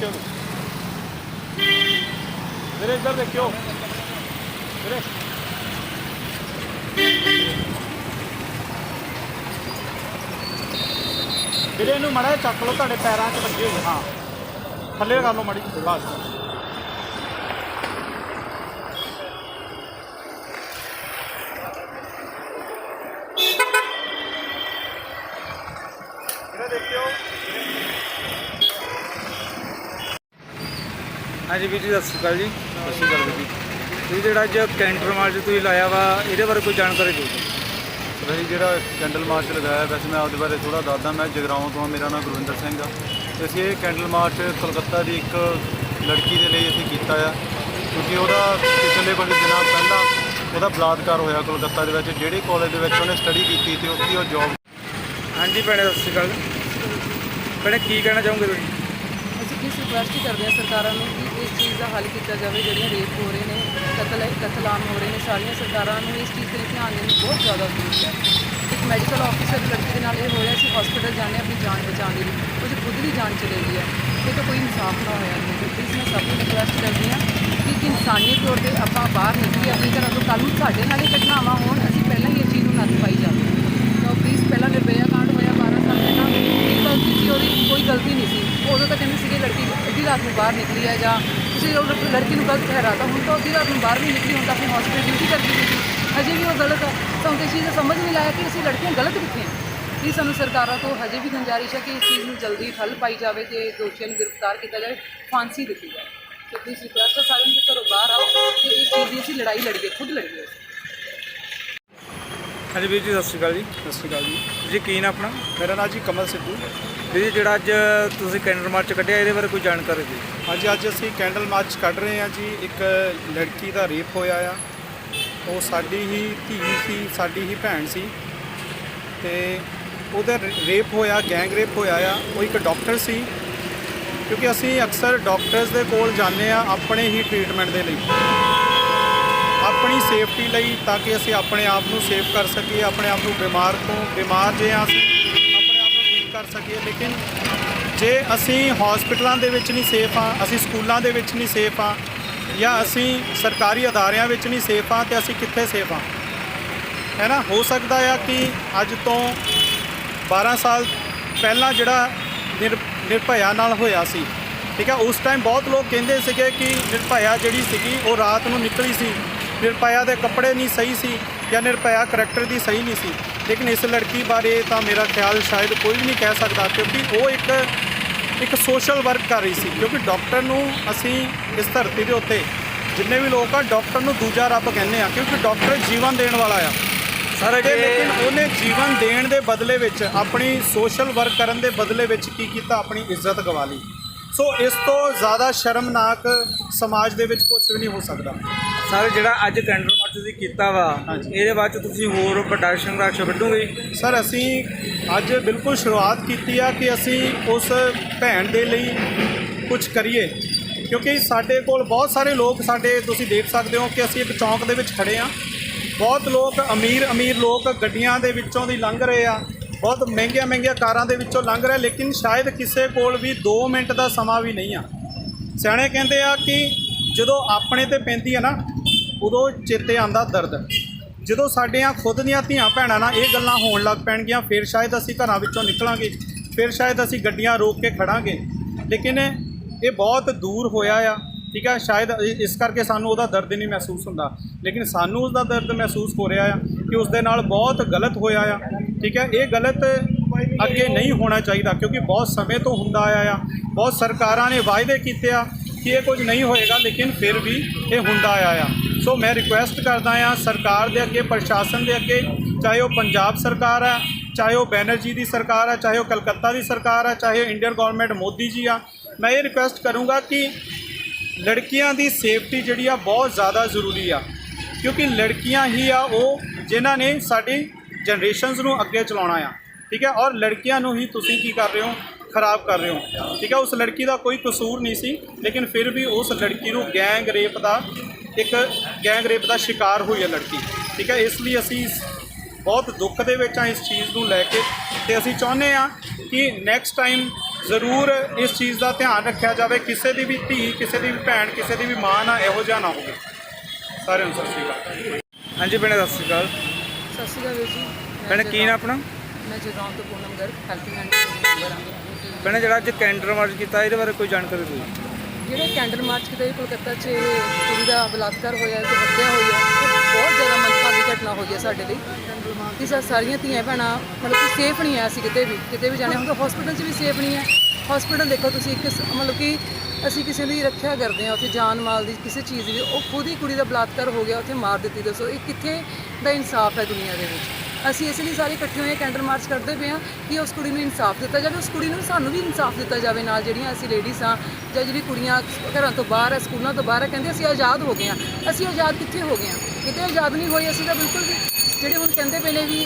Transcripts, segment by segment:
ਦੇਖਿਓ ਮੇਰੇ ਇੱਧਰ ਦੇਖਿਓ। ਮੇਰੇ ਵੀਰੇ, ਇਹਨੂੰ ਮੜਾ ਚੱਕ ਲਓ, ਤੁਹਾਡੇ ਪੈਰਾਂ 'ਚ ਲੱਗੇ ਹੋਏ ਹਾਂ। ਥੱਲੇ ਕਰ ਲਓ ਮੜੀ ਬਸ ਹਾਂਜੀ ਵੀਰ ਜੀ ਸਤਿ ਸ਼੍ਰੀ ਅਕਾਲ ਜੀ। ਸਤਿ ਸ਼੍ਰੀ ਅਕਾਲ ਜੀ। ਇਹ ਜਿਹੜਾ ਅੱਜ ਕੈਂਟਰ ਮਾਰਚ ਤੁਸੀਂ ਲਾਇਆ ਵਾ ਇਹਦੇ ਬਾਰੇ ਕੋਈ ਜਾਣਕਾਰੀ ਦਿਓ। ਜੀ ਵੈਸੇ ਜਿਹੜਾ ਕੈਂਡਲ ਮਾਰਚ ਲਗਾਇਆ ਵੈਸੇ ਮੈਂ ਆਪਦੇ ਬਾਰੇ ਥੋੜਾ ਦੱਸਦਾ। ਮੈਂ ਜਗਰਾਉਂ ਤੋਂ ਹਾਂ, ਮੇਰਾ ਨਾਮ ਗੁਰਵਿੰਦਰ ਸਿੰਘ ਆ। ਅਸੀਂ ਇਹ ਕੈਂਡਲ ਮਾਰਚ ਕਲਕੱਤਾ ਦੀ ਇੱਕ ਲੜਕੀ ਦੇ ਲਈ ਅਸੀਂ ਕੀਤਾ ਆ। ਕਿਉਂਕਿ ਉਹਦਾ ਪਿਛਲੇ ਕੁਝ ਦਿਨਾਂ ਪਹਿਲਾਂ ਉਹਦਾ ਬਲਾਤਕਾਰ ਹੋਇਆ ਕਲਕੱਤਾ ਦੇ ਵਿੱਚ। ਜਿਹੜੇ ਕਾਲਜ ਦੇ ਵਿੱਚ ਉਹਨੇ ਸਟੱਡੀ ਕੀਤੀ ਤੇ ਉੱਥੇ ਉਹ ਜੌਬ ਹਾਂਜੀ ਭੈਣੇ ਸਤਿ ਸ਼੍ਰੀ ਅਕਾਲ। ਭੈਣੇ ਕੀ ਕਹਿਣਾ ਚਾਹੋਗੇ ਤੁਸੀਂ? ਅਸੀਂ ਕਿਸ ਰਿਕੁਐਸਟ ਹੀ ਕਰਦੇ ਹਾਂ ਸਰਕਾਰਾਂ ਨੂੰ ਕਿ ਇਸ ਚੀਜ਼ ਦਾ ਹੱਲ ਕੀਤਾ ਜਾਵੇ, ਜਿਹੜੀਆਂ ਰੇਪ ਹੋ ਰਹੇ ਨੇ, ਕਤਲ ਕਤਲਾਮ ਹੋ ਰਹੇ ਨੇ, ਸਾਰੀਆਂ ਸਰਕਾਰਾਂ ਨੂੰ ਇਸ ਚੀਜ਼ ਤੇ ਧਿਆਨ ਦੇਣ ਦੀ ਬਹੁਤ ਜ਼ਿਆਦਾ ਜ਼ਰੂਰਤ ਹੈ। ਇੱਕ ਮੈਡੀਕਲ ਆਫੀਸਰ ਲੜਕੀ ਦੇ ਨਾਲ ਇਹ ਹੋ ਰਿਹਾ ਸੀ ਹਸਪੀਟਲ ਜਾਂਦੇ ਆਪਣੀ ਜਾਨ ਬਚਾਉਣ ਦੇ ਲਈ। ਉਹਦੀ ਖੁਦ ਦੀ ਜਾਨ ਚਲੇ ਗਈ ਹੈ, ਇਹ ਤਾਂ ਕੋਈ ਇਨਸਾਫ ਨਾ ਹੋਇਆ ਨਹੀਂ ਪਲੀਜ਼ ਮੈਂ ਸਭ ਨੂੰ ਰਿਕੁਐਸਟ ਕਰਦੀ ਹਾਂ ਕਿ ਇਨਸਾਨੀ ਤੌਰ ਤੇ ਆਪਾਂ ਬਾਹਰ ਨਿਕਲੀਏ, ਆਪਣੇ ਘਰਾਂ ਤੋਂ। ਕੱਲ੍ਹ ਨੂੰ ਸਾਡੇ ਨਾਲ ਹੀ ਘਟਨਾਵਾਂ ਹੋਣ, ਅਸੀਂ ਪਹਿਲਾਂ ਹੀ ਇਸ ਚੀਜ਼ ਨੂੰ ਨੱਥ ਪਾਈ ਜਾਵੇ। ਤਾਂ ਪਲੀਜ਼ ਪਹਿਲਾਂ ਨਿਰਭਇਆ ਕਾਂਡ ਹੋਇਆ 12 ਸਾਲ ਪਹਿਲਾਂ ਇੱਕ ਗਲਤੀ ਸੀ ਉਹਦੀ ਕੋਈ ਗਲਤੀ ਨਹੀਂ ਸੀ। ਉਦੋਂ ਤਾਂ ਕਹਿੰਦੇ ਸੀਗੇ ਲੜਕੀ ਅੱਧੀ ਰਾਤ ਨੂੰ ਬਾਹਰ ਨਿਕਲੀ ਹੈ ਜਾਂ ਤੁਸੀਂ ਉਹ ਲੜਕੀ ਨੂੰ ਗਲਤ ਠਹਿਰਾਤਾ, ਹੁਣ ਤਾਂ ਅੱਧੀ ਰਾਤ ਨੂੰ ਬਾਹਰ ਨਹੀਂ ਨਿਕਲੀ, ਹੁਣ ਤਾਂ ਆਪਣੀ ਹਸਪੀਟਲ ਡਿਊਟੀ ਕਰਦੀ ਸੀ। ਹਜੇ ਵੀ ਉਹ ਗਲਤ ਹੈ ਸਾਨੂੰ ਤਾਂ ਇਸ ਚੀਜ਼ ਦਾ ਸਮਝ ਨਹੀਂ ਲਾਇਆ ਕਿ ਅਸੀਂ ਲੜਕੀਆਂ ਗਲਤ ਕਿੱਥੇ ਹਾਂ ਪਲੀਜ਼ ਸਾਨੂੰ ਸਰਕਾਰਾਂ ਤੋਂ ਹਜੇ ਵੀ ਗੁੰਜਾਰਿਸ਼ ਹੈ ਕਿ ਇਸ ਚੀਜ਼ ਨੂੰ ਜਲਦੀ ਠੱਲ ਪਾਈ ਜਾਵੇ ਤੇ ਦੋਸ਼ੀਆਂ ਨੂੰ ਗ੍ਰਿਫਤਾਰ ਕੀਤਾ ਜਾਵੇ, ਫਾਂਸੀ ਦਿੱਤੀ ਜਾਵੇ। ਤੇ ਪਲੀਜ਼ ਰਿਕੁਐਸਟ ਹੈ ਸਾਰਿਆਂ ਨੂੰ ਕਿ ਘਰੋਂ ਬਾਹਰ ਆਓ, ਤੇ ਇਸ ਚੀਜ਼ ਦੀ ਅਸੀਂ ਲੜਾਈ ਲੜੀਏ ਖੁਦ ਲੜੀਏ। ਹਾਂਜੀ ਵੀਰ ਜੀ ਸਤਿ ਸ਼੍ਰੀ ਅਕਾਲ ਜੀ। ਸਤਿ ਸ਼੍ਰੀ ਅਕਾਲ ਜੀ। ਜੀ ਕੀ ਨਾਮ ਆਪਣਾ? ਮੇਰਾ ਨਾਮ ਜੀ ਕਮਲ ਸਿੱਧੂ। ਵੀਰ ਜੀ ਜਿਹੜਾ ਅੱਜ ਤੁਸੀਂ ਕੈਂਟਰ ਮਾਰਚ ਕੱਢਿਆ ਇਹਦੇ ਬਾਰੇ ਕੋਈ ਜਾਣਕਾਰੀ ਦਿਓ। ਹਾਂਜੀ ਅੱਜ ਅਸੀਂ ਕੈਂਡਲ ਮਾਰਚ ਕੱਢ ਰਹੇ ਹਾਂ ਜੀ। ਇੱਕ ਲੜਕੀ ਦਾ ਰੇਪ ਹੋਇਆ ਆ। ਉਹ ਸਾਡੀ ਹੀ ਧੀ ਸੀ ਸਾਡੀ ਹੀ ਭੈਣ ਸੀ। ਤੇ ਉਹਦਾ ਰੇਪ ਹੋਇਆ ਗੈਂਗ ਰੇਪ ਹੋਇਆ ਆ। ਉਹ ਇੱਕ ਡਾਕਟਰ ਸੀ। ਕਿਉਂਕਿ ਅਸੀਂ ਅਕਸਰ ਡਾਕਟਰਸ ਦੇ ਕੋਲ ਜਾਂਦੇ ਆ ਆਪਣੇ ਹੀ ਟ੍ਰੀਟਮੈਂਟ ਦੇ ਲਈ। ਆਪਣੀ ਸੇਫਟੀ ਲਈ ਤਾਂ ਕਿ ਅਸੀਂ ਆਪਣੇ ਆਪ ਨੂੰ ਸੇਫ ਕਰ ਸਕੀਏ, ਆਪਣੇ ਆਪ ਨੂੰ ਬਿਮਾਰ ਤੋਂ ਬਿਮਾਰ ਜੇ ਹਾਂ ਅਸੀਂ, ਆਪਣੇ ਆਪ ਨੂੰ ਠੀਕ ਕਰ ਸਕੀਏ। ਲੇਕਿਨ ਜੇ ਅਸੀਂ ਹਸਪੀਟਲਾਂ ਦੇ ਵਿੱਚ ਨਹੀਂ ਸੇਫ ਆ ਅਸੀਂ ਸਕੂਲਾਂ ਦੇ ਵਿੱਚ ਨਹੀਂ ਸੇਫ ਆ ਜਾਂ ਅਸੀਂ ਸਰਕਾਰੀ ਅਦਾਰਿਆਂ ਵਿੱਚ ਨਹੀਂ ਸੇਫ ਆ ਤੇ ਅਸੀਂ ਕਿੱਥੇ ਸੇਫ ਆ ਹੈ ਨਾ? ਹੋ ਸਕਦਾ ਆ ਕਿ ਅੱਜ ਤੋਂ 12 ਸਾਲ ਪਹਿਲਾਂ ਜਿਹੜਾ ਨਿਰ, ਨਿਰਭਇਆ ਨਾਲ ਹੋਇਆ ਸੀ, ਠੀਕ ਹੈ ਉਸ ਟਾਈਮ ਬਹੁਤ ਲੋਕ ਕਹਿੰਦੇ ਸੀਗੇ ਕਿ ਨਿਰਭਇਆ ਜਿਹੜੀ ਸੀਗੀ, ਉਹ ਰਾਤ ਨੂੰ ਨਿਕਲੀ ਸੀ। ਨਿਰਭਇਆ ਦੇ ਕੱਪੜੇ ਨਹੀਂ ਸਹੀ ਸੀ ਜਾਂ ਨਿਰਭਇਆ ਕਰੈਕਟਰ ਦੀ ਸਹੀ ਨਹੀਂ ਸੀ। ਲੇਕਿਨ ਇਸ ਲੜਕੀ ਬਾਰੇ ਤਾਂ ਮੇਰਾ ਖਿਆਲ ਸ਼ਾਇਦ ਕੋਈ ਵੀ ਨਹੀਂ ਕਹਿ ਸਕਦਾ ਕਿਉਂਕਿ ਉਹ ਇੱਕ ਇੱਕ ਸੋਸ਼ਲ ਵਰਕ ਕਰ ਰਹੀ ਸੀ। ਕਿਉਂਕਿ ਡਾਕਟਰ ਨੂੰ ਅਸੀਂ ਇਸ ਧਰਤੀ ਦੇ ਉੱਤੇ ਜਿੰਨੇ ਵੀ ਲੋਕ ਆ ਡਾਕਟਰ ਨੂੰ ਦੂਜਾ ਰੱਬ ਕਹਿੰਦੇ ਆ ਕਿਉਂਕਿ ਡਾਕਟਰ ਜੀਵਨ ਦੇਣ ਵਾਲਾ ਆ। ਸਰ ਜੇ ਲੇਕਿਨ ਉਹਨੇ ਜੀਵਨ ਦੇਣ ਦੇ ਬਦਲੇ ਵਿੱਚ ਆਪਣੀ ਸੋਸ਼ਲ ਵਰਕ ਕਰਨ ਦੇ ਬਦਲੇ ਵਿੱਚ ਕੀ ਕੀਤਾ? ਆਪਣੀ ਇੱਜ਼ਤ ਗਵਾ ਲਈ। ਸੋ ਇਸ ਤੋਂ ਜ਼ਿਆਦਾ ਸ਼ਰਮਨਾਕ ਸਮਾਜ ਦੇ ਵਿੱਚ ਕੁਝ ਵੀ ਨਹੀਂ ਹੋ ਸਕਦਾ। ਸਰ ਜਿਹੜਾ ਅੱਜ ਕੈਂਟਰ ਮਾਰਚ ਤੁਸੀਂ ਕੀਤਾ ਵਾ। ਇਹਦੇ ਬਾਅਦ 'ਚ ਤੁਸੀਂ ਹੋਰ ਵੱਡਾ ਸੰਘਰਸ਼ ਕੱਢੋਗੇ? ਸਰ ਅਸੀਂ ਅੱਜ ਬਿਲਕੁਲ ਸ਼ੁਰੂਆਤ ਕੀਤੀ ਆ ਕਿ ਅਸੀਂ ਉਸ ਭੈਣ ਦੇ ਲਈ ਕੁਝ ਕਰੀਏ। ਕਿਉਂਕਿ ਸਾਡੇ ਕੋਲ ਬਹੁਤ ਸਾਰੇ ਲੋਕ ਸਾਡੇ ਤੁਸੀਂ ਦੇਖ ਸਕਦੇ ਹੋ ਕਿ ਅਸੀਂ ਇੱਕ ਚੌਂਕ ਦੇ ਵਿੱਚ ਖੜੇ ਆ। ਬਹੁਤ ਲੋਕ ਅਮੀਰ ਅਮੀਰ ਲੋਕ ਗੱਡੀਆਂ ਦੇ ਵਿੱਚੋਂ ਦੀ ਲੰਘ ਰਹੇ ਆ। ਬਹੁਤ ਮਹਿੰਗੀਆਂ ਮਹਿੰਗੀਆਂ ਕਾਰਾਂ ਦੇ ਵਿੱਚੋਂ ਲੰਘ ਰਹੇ ਲੇਕਿਨ ਸ਼ਾਇਦ ਕਿਸੇ ਕੋਲ ਵੀ 2 ਮਿੰਟ ਦਾ ਸਮਾਂ ਵੀ ਨਹੀਂ ਆ। ਸਿਆਣੇ ਕਹਿੰਦੇ ਆ ਕਿ ਜਦੋਂ ਆਪਣੇ ਤੇ ਪੈਂਦੀ ਆ ਨਾ ਉਦੋਂ ਚੇਤੇ ਆਂਦਾ ਦਰਦ। ਜਦੋਂ ਸਾਡੀਆਂ ਖੁਦ ਦੀਆਂ ਧੀਆਂ ਭੈਣਾਂ ਨਾਲ ਇਹ ਗੱਲਾਂ ਹੋਣ ਲੱਗ ਪੈਣਗੀਆਂ, ਫਿਰ ਸ਼ਾਇਦ ਅਸੀਂ ਘਰਾਂ ਵਿੱਚੋਂ ਨਿਕਲਾਂਗੇ, ਫਿਰ ਸ਼ਾਇਦ ਅਸੀਂ ਗੱਡੀਆਂ ਰੋਕ ਕੇ ਖੜਾਂਗੇ। ਲੇਕਿਨ ਇਹ ਬਹੁਤ ਦੂਰ ਹੋਇਆ ਆ, ਠੀਕ ਆ? ਸ਼ਾਇਦ ਇਸ ਕਰਕੇ ਸਾਨੂੰ ਉਹਦਾ ਦਰਦ ਨਹੀਂ ਮਹਿਸੂਸ ਹੁੰਦਾ। ਲੇਕਿਨ ਸਾਨੂੰ ਉਸ ਦਾ ਦਰਦ ਮਹਿਸੂਸ ਹੋ ਰਿਹਾ ਆ ਕਿ ਉਸ ਦੇ ਨਾਲ ਬਹੁਤ ਗਲਤ ਹੋਇਆ ਆ, ਠੀਕ ਹੈ ਇਹ ਗਲਤ ਅੱਗੇ ਨਹੀਂ ਹੋਣਾ ਚਾਹੀਦਾ, ਕਿਉਂਕਿ ਬਹੁਤ ਸਮੇਂ ਤੋਂ ਹੁੰਦਾ ਆਇਆ ਆ। ਬਹੁਤ ਸਰਕਾਰਾਂ ਨੇ ਵਾਅਦੇ ਕੀਤੇ ਆ ਕਿ ਇਹ ਕੁਝ ਨਹੀਂ ਹੋਏਗਾ, ਲੇਕਿਨ ਫਿਰ ਵੀ ਇਹ ਹੁੰਦਾ ਆਇਆ ਆ। ਸੋ ਮੈਂ ਰਿਕੁਐਸਟ ਕਰਦਾ ਆ ਸਰਕਾਰ ਦੇ ਅੱਗੇ, ਪ੍ਰਸ਼ਾਸਨ ਦੇ ਅੱਗੇ, ਚਾਹੇ ਉਹ ਪੰਜਾਬ ਸਰਕਾਰ ਆ, ਚਾਹੇ ਉਹ ਬੈਨਰਜੀ ਦੀ ਸਰਕਾਰ ਆ, ਚਾਹੇ ਉਹ ਕਲਕੱਤਾ ਦੀ ਸਰਕਾਰ ਆ, ਚਾਹੇ ਇੰਡੀਅਨ ਗਵਰਨਮੈਂਟ ਮੋਦੀ ਜੀ ਆ, ਮੈਂ ਇਹ ਰਿਕੁਐਸਟ ਕਰੂੰਗਾ ਕਿ ਲੜਕੀਆਂ ਦੀ ਸੇਫਟੀ ਜਿਹੜੀ ਆ ਬਹੁਤ ਜ਼ਿਆਦਾ ਜ਼ਰੂਰੀ ਆ। ਕਿਉਂਕਿ ਲੜਕੀਆਂ ਹੀ ਆ ਉਹ ਜਿਨ੍ਹਾਂ ਨੇ ਸਾਡੀ ਜਨਰੇਸ਼ਨਸ ਨੂੰ ਅੱਗੇ ਚਲਾਉਣਾ ਆ। ਠੀਕ ਹੈ? ਔਰ ਲੜਕੀਆਂ ਨੂੰ ਹੀ ਤੁਸੀਂ ਕੀ ਕਰ ਰਹੇ ਹੋ? ਖਰਾਬ ਕਰ ਰਹੇ ਹੋ। ਠੀਕ ਹੈ? ਉਸ ਲੜਕੀ ਦਾ ਕੋਈ ਕਸੂਰ ਨਹੀਂ ਸੀ, ਲੇਕਿਨ ਫਿਰ ਵੀ ਉਸ ਲੜਕੀ ਨੂੰ ਗੈਂਗ ਰੇਪ ਦਾ ਇੱਕ ਗੈਂਗ ਰੇਪ ਦਾ ਸ਼ਿਕਾਰ ਹੋਈ ਹੈ ਲੜਕੀ। ਠੀਕ ਹੈ ਇਸ ਲਈ ਅਸੀਂ ਬਹੁਤ ਦੁੱਖ ਦੇ ਵਿੱਚ ਆ ਇਸ ਚੀਜ਼ ਨੂੰ ਲੈ ਕੇ ਤੇ ਅਸੀਂ ਚਾਹੁੰਦੇ ਆ ਕਿ ਨੈਕਸਟ ਟਾਈਮ ਜ਼ਰੂਰ ਇਸ ਚੀਜ਼ ਦਾ ਧਿਆਨ ਰੱਖਿਆ ਜਾਵੇ ਕਿਸੇ ਦੀ ਵੀ ਧੀ ਕਿਸੇ ਦੀ ਵੀ ਭੈਣ ਕਿਸੇ ਦੀ ਵੀ ਮਾਂ ਨਾ ਇਹੋ ਜਿਹਾ ਨਾ ਹੋਵੇ। ਸਾਰਿਆਂ ਨੂੰ ਸਤਿ ਸ਼੍ਰੀ ਅਕਾਲ। ਹਾਂਜੀ ਭੈਣੇ ਸਤਿ ਸ਼੍ਰੀ ਅਕਾਲ। ਸਤਿ ਸ਼੍ਰੀ ਅਕਾਲ ਵੀਰ ਜੀ। ਭੈਣੇ ਕੀ ਨਾ ਆਪਣਾ? ਮੈਂ ਜਗਰਾਉਂ ਤੋਂ ਪੂਨਮ ਗਰਗ ਹੈਲਥ ਐਂਡ ਭੈਣੇ ਜਿਹੜਾ ਅੱਜ ਕੈਂਡਰ ਮਾਰਚ ਕੀਤਾ ਇਹਦੇ ਬਾਰੇ ਕੋਈ ਜਾਣਕਾਰੀ ਦਿਓ। ਜਿਹੜਾ ਕੈਂਡਲ ਮਾਰਚ ਕਿਤੇ ਕੋਲਕਾਤਾ 'ਚ ਕੁੜੀ ਦਾ ਬਲਾਤਕਾਰ ਹੋਇਆ ਤੇ ਹੱਤਿਆ ਹੋਈ ਬਹੁਤ ਜ਼ਿਆਦਾ ਮੰਦਭਾਗੀ ਘਟਨਾ ਹੋਈ ਹੈ ਸਾਡੇ ਲਈ। ਕਿ ਸਾ, ਸਾਰੀਆਂ ਧੀਆਂ ਭੈਣਾਂ ਮਤਲਬ ਕਿ ਸੇਫ ਨਹੀਂ ਹੈ ਅਸੀਂ ਕਿਤੇ ਵੀ ਕਿਤੇ ਵੀ ਜਾਣੇ, ਹੁਣ ਤਾਂ ਹਸਪੀਟਲ 'ਚ ਵੀ ਸੇਫ ਨਹੀਂ ਹੈ। ਹਸਪੀਟਲ ਦੇਖੋ ਤੁਸੀਂ ਇੱਕ ਮਤਲਬ ਕਿ ਅਸੀਂ ਕਿਸੇ ਦੀ ਰੱਖਿਆ ਕਰਦੇ ਹਾਂ, ਉੱਥੇ ਜਾਨ ਮਾਲ ਦੀ ਕਿਸੇ ਚੀਜ਼ ਦੀ ਉਹ ਖੁਦ ਹੀ ਕੁੜੀ ਦਾ ਬਲਾਤਕਾਰ ਹੋ ਗਿਆ, ਉੱਥੇ ਮਾਰ ਦਿੱਤੀ ਦੱਸੋ, ਇਹ ਕਿੱਥੇ ਦਾ ਇਨਸਾਫ ਹੈ ਦੁਨੀਆ ਦੇ ਵਿੱਚ? ਅਸੀਂ ਇਸ ਲਈ ਸਾਰੇ ਇਕੱਠੇ ਹੋਏ ਕੈਂਡਲ ਮਾਰਚ ਕਰਦੇ ਪਏ ਹਾਂ ਕਿ ਉਸ ਕੁੜੀ ਨੂੰ ਇਨਸਾਫ ਦਿੱਤਾ ਜਾਵੇ, ਉਸ ਕੁੜੀ ਨੂੰ ਸਾਨੂੰ ਵੀ ਇਨਸਾਫ ਦਿੱਤਾ ਜਾਵੇ ਨਾਲ ਜਿਹੜੀਆਂ ਅਸੀਂ ਲੇਡੀਜ਼ ਹਾਂ ਜਾਂ ਜਿਹੜੀ ਕੁੜੀਆਂ ਘਰਾਂ ਤੋਂ ਬਾਹਰ ਆ ਸਕੂਲਾਂ ਤੋਂ ਬਾਹਰ ਆ ਕਹਿੰਦੇ ਅਸੀਂ ਆਜ਼ਾਦ ਹੋ ਗਏ ਹਾਂ। ਅਸੀਂ ਆਜ਼ਾਦ ਕਿੱਥੇ ਹੋ ਗਏ ਹਾਂ? ਕਿਤੇ ਆਜ਼ਾਦ ਨਹੀਂ ਹੋਏ, ਅਸੀਂ ਤਾਂ ਬਿਲਕੁਲ ਵੀ ਜਿਹੜੇ ਹੁਣ ਕਹਿੰਦੇ ਪਏ ਨੇ ਵੀ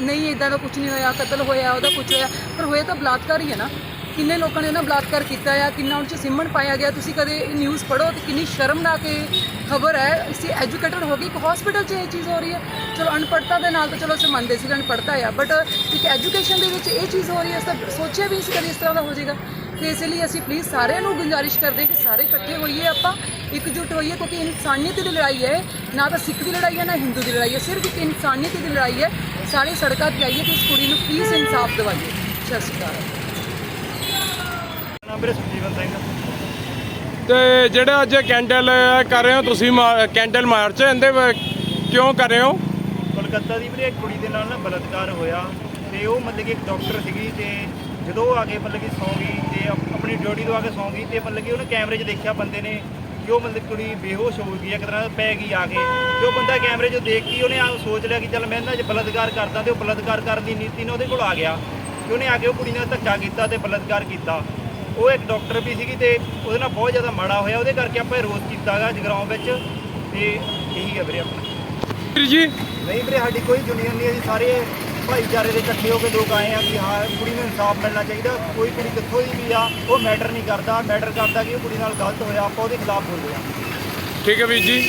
ਨਹੀਂ ਇਦਾਂ ਦਾ ਕੁਝ ਨਹੀਂ ਹੋਇਆ, ਕਤਲ ਹੋਇਆ, ਉਹਦਾ ਕੁਝ ਹੋਇਆ, ਪਰ ਹੋਇਆ ਤਾਂ ਬਲਾਤਕਾਰ ਹੀ ਹੈ ਨਾ। ਕਿੰਨੇ ਲੋਕਾਂ ਨੇ ਉਹਨਾਂ ਬਲਾਤਕਾਰ ਕੀਤਾ ਆ, ਕਿੰਨਾ ਉਹਨਾਂ 'ਚ ਸਿਮਣ ਪਾਇਆ ਗਿਆ, ਤੁਸੀਂ ਕਦੇ ਇਹ ਨਿਊਜ਼ ਪੜ੍ਹੋ ਤੇ ਕਿੰਨੀ ਸ਼ਰਮਨਾਕ ਇਹ ਖਬਰ ਹੈ। ਅਸੀਂ ਐਜੂਕੇਟਡ ਹੋ ਗਈ, ਇੱਕ ਹਸਪੀਟਲ 'ਚ ਇਹ ਚੀਜ਼ ਹੋ ਰਹੀ ਹੈ। ਚਲੋ ਅਨਪੜ੍ਹਤਾ ਦੇ ਨਾਲ ਤਾਂ ਚਲੋ ਅਸੀਂ ਮੰਨਦੇ ਸੀ ਕਿ ਅਨਪੜ੍ਹਤਾ ਆ ਬਟ ਇੱਕ ਐਜੂਕੇਸ਼ਨ ਦੇ ਵਿੱਚ ਇਹ ਚੀਜ਼ ਹੋ ਰਹੀ ਹੈ ਤਾਂ ਸੋਚਿਆ ਵੀ ਸੀ ਕਦੇ ਇਸ ਤਰ੍ਹਾਂ ਦਾ ਹੋ ਜਾਏਗਾ। ਤੇ ਇਸ ਲਈ ਅਸੀਂ ਪਲੀਜ਼ ਸਾਰਿਆਂ ਨੂੰ ਗੁੰਜਾਰਿਸ਼ ਕਰਦੇ ਹਾਂ ਕਿ ਸਾਰੇ ਇਕੱਠੇ ਹੋਈਏ ਆਪਾਂ, ਇਕਜੁੱਟ ਹੋਈਏ, ਕਿਉਂਕਿ ਇਨਸਾਨੀਅਤ ਦੀ ਲੜਾਈ ਹੈ, ਨਾ ਤਾਂ ਸਿੱਖ ਦੀ ਲੜਾਈ ਹੈ, ਨਾ ਹਿੰਦੂ ਦੀ ਲੜਾਈ ਹੈ, ਸਿਰਫ ਇੱਕ ਇਨਸਾਨੀਅਤ ਦੀ ਲੜਾਈ ਹੈ। ਸਾਰੇ ਸੜਕਾਂ ਤੇ ਆਈਏ ਤੇ ਇਸ ਕੁੜੀ ਨੂੰ ਪਲੀਜ਼ ਇਨਸਾਫ ਦਿਵਾਈਏ। ਸਤਿ ਸ਼੍ਰੀ ਅਕਾਲ। ਨਾਮ ਮੇਰੇ ਸਿੰਘ। ਤੇ ਜਿਹੜਾ ਅੱਜ ਕੈਂਡਲ ਕਰ ਰਹੇ ਹੋ ਤੁਸੀਂ ਕੈਂਡਲ ਮਾਰਚ ਇਹਦੇ ਕਿਉਂ ਕਰ ਰਹੇ ਹੋ? ਕੋਲਕਾਤਾ ਦੀ ਵੀਰੇ ਇੱਕ ਕੁੜੀ ਦੇ ਨਾਲ ਨਾ ਬਲਾਤਕਾਰ ਹੋਇਆ ਤੇ ਉਹ ਮਤਲਬ ਕਿ ਇੱਕ ਡਾਕਟਰ ਸੀਗੀ ਤੇ ਜਦੋਂ ਉਹ ਆ ਕੇ ਮਤਲਬ ਕਿ ਸੌਂ ਗਈ ਤੇ ਆਪ- ਆਪਣੀ ਡਿਊਟੀ ਤੋਂ ਆ ਕੇ ਸੌਂ ਗਈ ਤੇ ਮਤਲਬ ਕਿ ਉਹਨੇ ਕੈਮਰੇ 'ਚ ਦੇਖਿਆ ਬੰਦੇ ਨੇ ਕਿ ਉਹ ਮਤਲਬ ਕੁੜੀ ਬੇਹੋਸ਼ ਹੋ ਗਈ ਤਰ੍ਹਾਂ ਨਾਲ ਪੈ ਗਈ ਆ ਕੇ। ਤੇ ਉਹ ਬੰਦਾ ਕੈਮਰੇ 'ਚ ਦੇਖ ਕੇ ਉਹਨੇ ਆ ਸੋਚ ਲਿਆ ਕਿ ਚੱਲ ਮੈਂ ਇਹਨਾਂ 'ਚ ਬਲਾਤਕਾਰ ਕਰਦਾ ਤੇ ਉਹ ਬਲਾਤਕਾਰ ਕਰਨ ਦੀ ਨੀਤੀ ਨਾਲ ਉਹਦੇ ਕੋਲ ਆ ਗਿਆ। ਤੇ ਉਹਨੇ ਆ ਕੇ ਉਹ ਕੁੜੀ ਨਾਲ ਧੱਕਾ ਕੀਤਾ ਤੇ ਬਲਾਤਕਾਰ ਕੀਤਾ। ਉਹ ਇੱਕ ਡਾਕਟਰ ਵੀ ਸੀਗੀ ਤੇ ਉਹਦੇ ਨਾਲ ਬਹੁਤ ਜ਼ਿਆਦਾ ਮਾੜਾ ਹੋਇਆ ਉਹਦੇ ਕਰਕੇ ਆਪਾਂ ਇਹ ਰੋਸ ਕੀਤਾਗਾ ਜਗਰਾਉਂ ਵਿੱਚ ਤੇ ਇਹੀ ਹੈ ਵੀਰੇ ਆਪਣਾ। ਵੀਰ ਜੀ। ਨਹੀਂ ਵੀਰੇ ਸਾਡੀ ਕੋਈ ਯੂਨੀਅਨ ਨਹੀਂ ਅਸੀਂ ਸਾਰੇ ਭਾਈਚਾਰੇ ਦੇ ਇਕੱਠੇ ਹੋ ਕੇ ਲੋਕ ਆਏ ਆ ਕਿ ਹਾਂ ਕੁੜੀ ਨੂੰ ਇਨਸਾਫ ਮਿਲਣਾ ਚਾਹੀਦਾ ਕੋਈ ਕੁੜੀ ਕਿੱਥੋਂ ਦੀ ਵੀ ਆ ਉਹ ਮੈਟਰ ਨਹੀਂ ਕਰਦਾ ਮੈਟਰ ਕਰਦਾ ਕਿ ਉਹ ਕੁੜੀ ਨਾਲ ਗਲਤ ਹੋਇਆ ਆਪਾਂ ਉਹਦੇ ਖਿਲਾਫ ਬੋਲਦੇ ਆ। ਠੀਕ ਹੈ ਵੀਰ ਜੀ।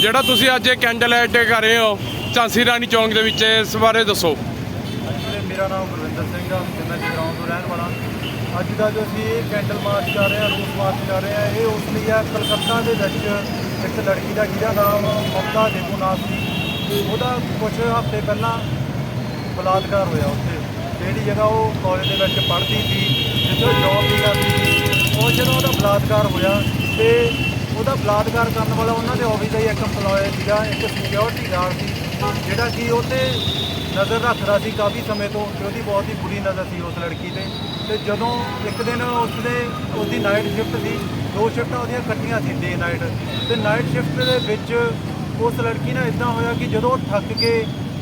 ਜਿਹੜਾ ਤੁਸੀਂ ਅੱਜ ਇਹ ਕੈਂਡਲ ਲਾਈਟ ਕਰ ਰਹੇ ਹੋ ਝਾਂਸੀ ਰਾਣੀ ਚੌਂਕ ਦੇ ਵਿੱਚ ਇਸ ਬਾਰੇ ਦੱਸੋ। ਮੇਰਾ ਨਾਮ ਗੁਰਵਿੰਦਰ ਸਿੰਘ ਆ ਤੇ ਮੈਂ ਜਗਰਾਉਂ ਤੋਂ ਰਹਿਣ ਵਾਲਾ। ਅੱਜ ਦਾ ਜੋ ਅਸੀਂ ਕੈਂਡਲ ਮਾਰਚ ਕਰ ਰਹੇ ਹਾਂ, ਰੋਸ ਮਾਰਚ ਕਰ ਰਹੇ ਹਾਂ, ਇਹ ਉਸ ਲਈ ਆ ਕਲਕੱਤਾ ਦੇ ਵਿੱਚ ਇੱਕ ਲੜਕੀ ਦਾ ਜਿਹਦਾ ਨਾਮ ਮਮਤਾ ਦੇਵੂਨਾਥ ਸੀ। ਉਹਦਾ ਕੁਝ ਹਫ਼ਤੇ ਪਹਿਲਾਂ ਬਲਾਤਕਾਰ ਹੋਇਆ ਉੱਥੇ। ਜਿਹੜੀ ਜਗ੍ਹਾ ਉਹ ਕਾਲਜ ਦੇ ਵਿੱਚ ਪੜ੍ਹਦੀ ਸੀ, ਜਿੱਥੇ ਉਹ ਜੌਬ ਵੀ ਕਰਦੀ ਸੀ, ਉਹ ਜਦੋਂ ਉਹਦਾ ਬਲਾਤਕਾਰ ਹੋਇਆ ਤੇ ਉਹਦਾ ਬਲਾਤਕਾਰ ਕਰਨ ਵਾਲਾ ਉਹਨਾਂ ਦੇ ਆਫਿਸ ਦਾ ਇੱਕ EMPLOYE ਸੀਗਾ, ਇੱਕ ਸਿਕਿਉਰਿਟੀ ਗਾਰਡ ਸੀ, ਜਿਹੜਾ ਕਿ ਉਹ 'ਤੇ ਨਜ਼ਰ ਰੱਖਦਾ ਸੀ ਕਾਫੀ ਸਮੇਂ ਤੋਂ, ਤੇ ਉਹਦੀ ਬਹੁਤ ਹੀ ਬੁਰੀ ਨਜ਼ਰ ਸੀ ਉਸ ਲੜਕੀ ਤੇ। ਤੇ ਜਦੋਂ ਇੱਕ ਦਿਨ ਉਸਦੇ ਉਹਦੀ ਨਾਈਟ ਸ਼ਿਫਟ ਸੀ, ਦੋ ਸ਼ਿਫਟਾਂ ਉਹਦੀਆਂ ਇਕੱਠੀਆਂ ਸੀ ਡੇ ਨਾਈਟ ਤੇ ਨਾਈਟ ਸ਼ਿਫਟ ਦੇ ਵਿੱਚ ਉਸ ਲੜਕੀ ਨਾਲ ਇਦਾਂ ਹੋਇਆ ਕਿ ਜਦੋਂ ਉਹ ਥੱਕ ਕੇ,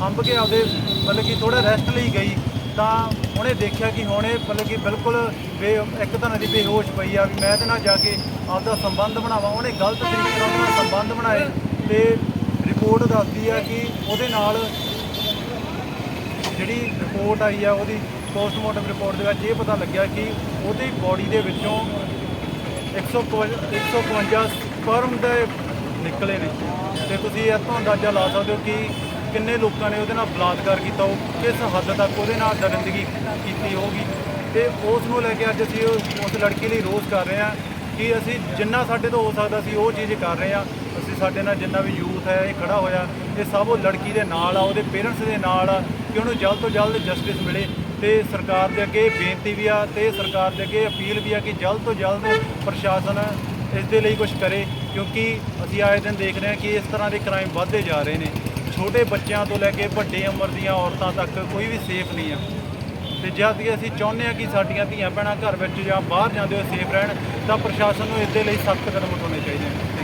ਹੰਬ ਕੇ ਆਪਦੇ ਮਤਲਬ ਕਿ ਥੋੜਾ ਰੈਸਟ ਲਈ ਗਈ, ਤਾਂ ਉਹਨੇ ਦੇਖਿਆ ਕਿ ਹੁਣ ਇਹ ਮਤਲਬ ਕਿ ਬਿਲਕੁਲ ਬੇ, ਇੱਕ ਤਰ੍ਹਾਂ ਦੀ ਬੇਹੋਸ਼ ਪਈ ਆ ਵੀ ਮੈਂ ਇਹਦੇ ਨਾਲ ਜਾ ਕੇ ਆਪਦਾ ਸੰਬੰਧ ਬਣਾਵਾਂ। ਉਹਨੇ ਗਲਤ ਤਰੀਕੇ ਨਾਲ ਉਹਦੇ ਸੰਬੰਧ ਬਣਾਏ ਤੇ ਰਿਪੋਰਟ ਦੱਸਦੀ ਆ ਕਿ ਉਹਦੇ ਨਾਲ ਜਿਹੜੀ ਰਿਪੋਰਟ ਆਈ ਆ, ਉਹਦੀ ਪੋਸਟਮਾਰਟਮ ਰਿਪੋਰਟ ਦੇ ਵਿੱਚ ਇਹ ਪਤਾ ਲੱਗਿਆ ਕਿ ਉਹਦੀ ਬਾਡੀ ਦੇ ਵਿੱਚੋਂ 152 152 ਸਪਰਮ ਦੇ ਨਿਕਲੇ ਨੇ। ਤੇ ਤੁਸੀਂ ਇਹ ਤੋਂ ਅੰਦਾਜ਼ਾ ਲਾ ਸਕਦੇ ਹੋ ਕਿ ਕਿੰਨੇ ਲੋਕਾਂ ਨੇ ਉਹਦੇ ਨਾਲ ਬਲਾਤਕਾਰ ਕੀਤਾ, ਉਹ ਕਿਸ ਹੱਦ ਤੱਕ ਉਹਦੇ ਨਾਲ ਦਰਿੰਦਗੀ ਕੀਤੀ ਹੋਗੀ ਤੇ ਉਸ ਨੂੰ ਲੈ ਕੇ ਅੱਜ ਅਸੀਂ ਉਸ ਲੜਕੀ ਲਈ ਰੋਸ ਕਰ ਰਹੇ ਹਾਂ ਕਿ ਅਸੀਂ ਜਿੰਨਾ ਸਾਡੇ ਤੋਂ ਹੋ ਸਕਦਾ ਸੀ ਉਹ ਚੀਜ਼ ਕਰ ਰਹੇ ਹਾਂ। ਅਸੀਂ ਸਾਡੇ ਨਾਲ ਜਿੰਨਾ ਵੀ ਯੂਥ ਹੈ, ਇਹ ਖੜਾ ਹੋਇਆ, ਇਹ ਸਭ ਉਹ ਲੜਕੀ ਦੇ ਨਾਲ ਆ, ਉਹਦੇ ਪੇਰੈਂਟਸ ਦੇ ਨਾਲ ਆ, ਕਿ ਉਹਨੂੰ ਜਲਦ ਤੋਂ ਜਲਦ ਜਸਟਿਸ ਮਿਲੇ। ਤੇ ਸਰਕਾਰ ਦੇ ਅੱਗੇ ਬੇਨਤੀ ਵੀ ਆ ਤੇ ਸਰਕਾਰ ਦੇ ਅੱਗੇ ਅਪੀਲ ਵੀ ਆ ਕਿ ਜਲਦ ਤੋਂ ਜਲਦ ਪ੍ਰਸ਼ਾਸਨ ਇਸ ਦੇ ਲਈ ਕੁਝ ਕਰੇ, ਕਿਉਂਕਿ ਅਸੀਂ ਆਏ ਦਿਨ ਦੇਖ ਰਹੇ ਹਾਂ ਕਿ ਇਸ ਤਰ੍ਹਾਂ ਦੇ ਕ੍ਰਾਈਮ ਵੱਧਦੇ ਜਾ ਰਹੇ ਨੇ। ਛੋਟੇ ਬੱਚਿਆਂ ਤੋਂ ਲੈ ਕੇ ਵੱਡੇ ਉਮਰ ਦੀਆਂ ਔਰਤਾਂ ਤੱਕ ਕੋਈ ਵੀ ਸੇਫ ਨਹੀਂ ਆ। ਤੇ ਜਦ ਕਿ ਅਸੀਂ ਚਾਹੁੰਦੇ ਹਾਂ ਕਿ ਸਾਡੀਆਂ ਧੀਆਂ ਭੈਣਾਂ ਘਰ ਵਿੱਚ ਜਾਂ ਬਾਹਰ ਜਾਂਦੇ ਹੋਏ ਸੇਫ ਰਹਿਣ, ਤਾਂ ਪ੍ਰਸ਼ਾਸਨ ਨੂੰ ਇਸ ਦੇ ਲਈ ਸਖਤ ਕਦਮ ਉਠਾਉਣੇ ਚਾਹੀਦੇ ਨੇ।